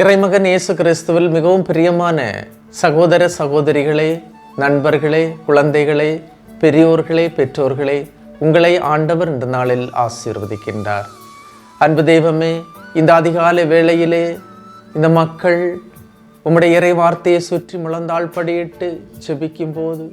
இறைமகன் இயேசு கிறிஸ்துவில் மிகவும் பிரியமான சகோதர சகோதரிகளே நண்பர்களே குழந்தைகளே பெரியோர்களே பெற்றோர்களே உங்களை ஆண்டவர் இந்த நாளில் ஆசீர்வதிக்கின்றார். அன்பு தெய்வமே இந்த அதிகாலை வேளையிலே இந்த மக்கள் உம்முடைய இறை வார்த்தையை சுற்றி முழந்தாள் படியிட்டு செபிக்கும் போது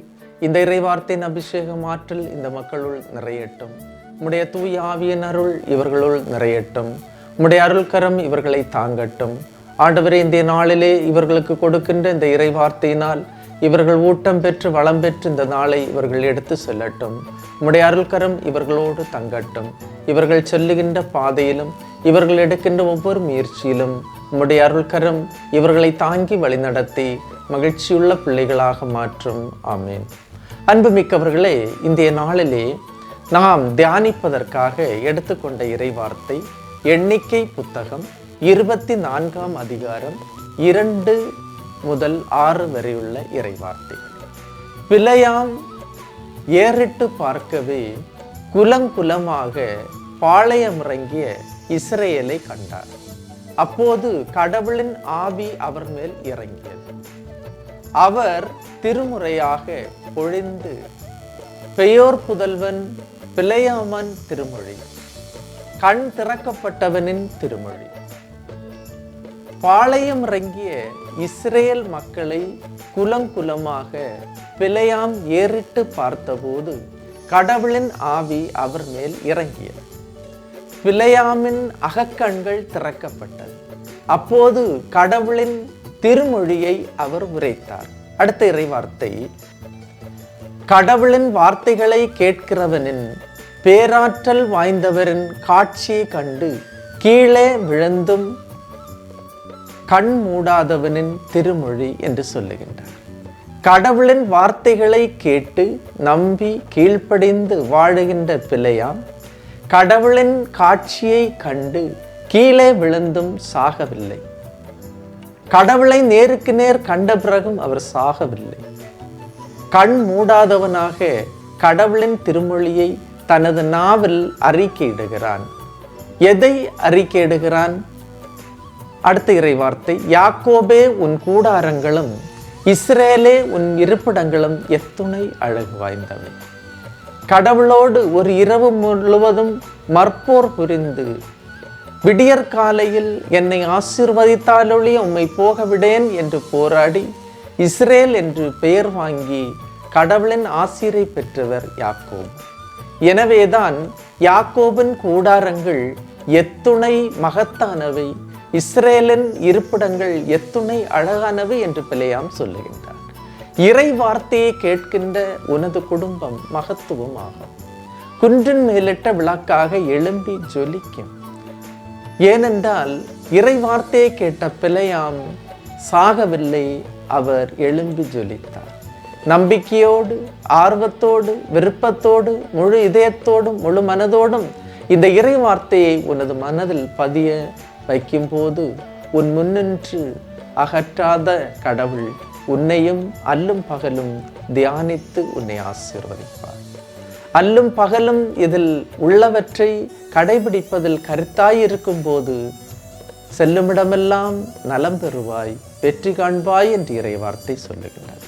இந்த இறை வார்த்தையின் அபிஷேகம் ஆற்றல் இந்த மக்களுள் நிறையட்டும். உம்முடைய தூய் ஆவியின் அருள் இவர்களுள் நிறையட்டும். உம்முடைய அருள்கரம் இவர்களை தாங்கட்டும். ஆண்டவரே இந்த நாளிலே இவர்களுக்கு கொடுக்கின்ற இந்த இறைவார்த்தையினால் இவர்கள் ஊட்டம் பெற்று வளம் பெற்று இந்த நாளை இவர்கள் எடுத்து செல்லட்டும். உம்முடைய அருள்கரம் இவர்களோடு தங்கட்டும். இவர்கள் செல்லுகின்ற பாதையிலும் இவர்கள் எடுக்கின்ற ஒவ்வொரு முயற்சியிலும் உம்முடைய அருள்கரம் இவர்களை தாங்கி வழிநடத்தி மகிழ்ச்சியுள்ள பிள்ளைகளாக மாற்றும். ஆமேன். அன்புமிக்கவர்களே இந்திய நாளிலே நாம் தியானிப்பதற்காக எடுத்துக்கொண்ட இறைவார்த்தை எண்ணிக்கை புத்தகம் இருபத்தி நான்காம் அதிகாரம் இரண்டு முதல் ஆறு வரையுள்ள இறைவார்த்தைகள். பிழையாம் ஏறிட்டு பார்க்கவே குலங்குலமாக பாளையமிறங்கிய இஸ்ரேலை கண்டார். அப்போது கடவுளின் ஆவி அவர் மேல் இறங்கியது. அவர் திருமுறையாக பொழிந்து பெயோர் புதல்வன் பிழையாமன் திருமொழி கண் திறக்கப்பட்டவனின் திருமொழி பாளையம் இறங்கிய இஸ்ரேல் மக்களை குலங்குலமாக பிழையாம் ஏறிட்டு பார்த்தபோது கடவுளின் ஆவி அவர் மேல் இறங்கியது. பிழையாமின் அகக்கண்கள் திறக்கப்பட்டது. அப்போது கடவுளின் திருமொழியை அவர் உரைத்தார். அடுத்த இறைவார்த்தை கடவுளின் வார்த்தைகளை கேட்கிறவனின் பேராற்றல் வாய்ந்தவரின் காட்சியை கண்டு கீழே விழுந்தும் கண் மூடாதவனின் திருமொழி என்று சொல்லுகின்றார். கடவுளின் வார்த்தைகளை கேட்டு நம்பி கீழ்ப்படிந்து வாழுகின்ற பிள்ளையாம் கடவுளின் காட்சியை கண்டு கீழே விழுந்தும் சாகவில்லை. கடவுளை நேருக்கு நேர் கண்ட பிறகும் அவர் சாகவில்லை. கண் மூடாதவனாக கடவுளின் திருமொழியை தனது நாவில் அறிக்கையிடுகிறான். எதை அறிக்கையிடுகிறான்? அடுத்த இறை வார்த்தை யாக்கோபே உன் கூடாரங்களும் இஸ்ரேலே உன் இருப்பிடங்களும் எத்துணை அழகு வாய்ந்தவை. கடவுளோடு ஒரு இரவு முழுவதும் மற்போர் புரிந்து விடியற்காலையில் என்னை ஆசீர்வதித்தாலொழிய உம்மை போக விடேன் என்று போராடி இஸ்ரேல் என்று பெயர் வாங்கி கடவுளின் ஆசிரை பெற்றவர் யாக்கோப். எனவேதான் யாக்கோபின் கூடாரங்கள் எத்துணை மகத்தானவை. இஸ்ரேலின் இருப்பிடங்கள் எத்துணை அழகானவை என்று பிழையாம் சொல்லுகின்றார் இறை வார்த்தையை கேட்கின்ற உனது குடும்பம் மகத்துவமாகும். குன்றின் மேலிட்ட விளக்காக எழும்பி ஜொலிக்கும். ஏனென்றால் இறை வார்த்தையை கேட்ட பிழையாம் சாகவில்லை அவர் எழும்பி ஜொலித்தார். நம்பிக்கையோடு ஆர்வத்தோடு விருப்பத்தோடு முழு இதயத்தோடும் முழு மனதோடும் இந்த இறை வார்த்தையை உனது மனதில் பதிய வைக்கும்போது உன் முன்னின்று அகற்றாத கடவுள் உன்னையும் அல்லும் பகலும் தியானித்து உன்னை ஆசீர்வதிப்பார். அல்லும் பகலும் இதில் உள்ளவற்றை கடைபிடிப்பதில் கருத்தாயிருக்கும் போது செல்லுமிடமெல்லாம் நலம் பெறுவாய் வெற்றி காண்பாய் என்று இறை வார்த்தை சொல்லுகின்றது.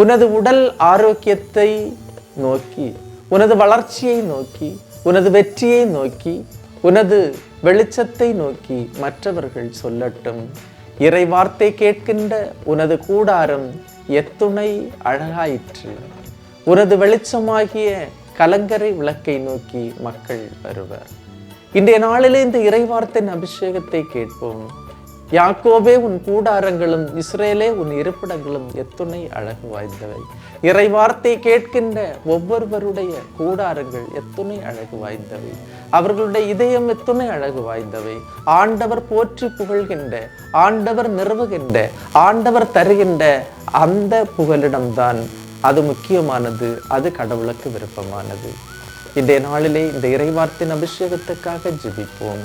உனது உடல் ஆரோக்கியத்தை நோக்கி உனது வளர்ச்சியை நோக்கி உனது வெற்றியை நோக்கி உனது வெளிச்சத்தை நோக்கி மற்றவர்கள் சொல்லட்டும். இறை வார்த்தை கேட்கின்ற உனது கூடாரம் எத்துணை அழகாயிற்று. உனது வெளிச்சமாகிய கலங்கரை விளக்கை நோக்கி மக்கள் வருவர். இன்றைய நாளிலே இந்த இறைவார்த்தின் அபிஷேகத்தை கேட்போம். யாக்கோவே உன் கூடாரங்களும் இஸ்ரேலே உன் இருப்பிடங்களும் எத்துணை அழகு வாய்ந்தவை. இறைவார்த்தை கேட்கின்ற ஒவ்வொருவருடைய கூடாரங்கள் எத்துணை அழகு வாய்ந்தவை. அவர்களுடைய இதயம் எத்துணை அழகு வாய்ந்தவை. ஆண்டவர் போற்றி புகழ்கின்ற ஆண்டவர் நிறுவுகின்ற ஆண்டவர் தருகின்ற அந்த புகலிடம்தான் அது முக்கியமானது அது கடவுளுக்கு விருப்பமானது. இந்த நாளிலே இந்த இறைவார்த்தின் அபிஷேகத்துக்காக ஜெபிப்போம்.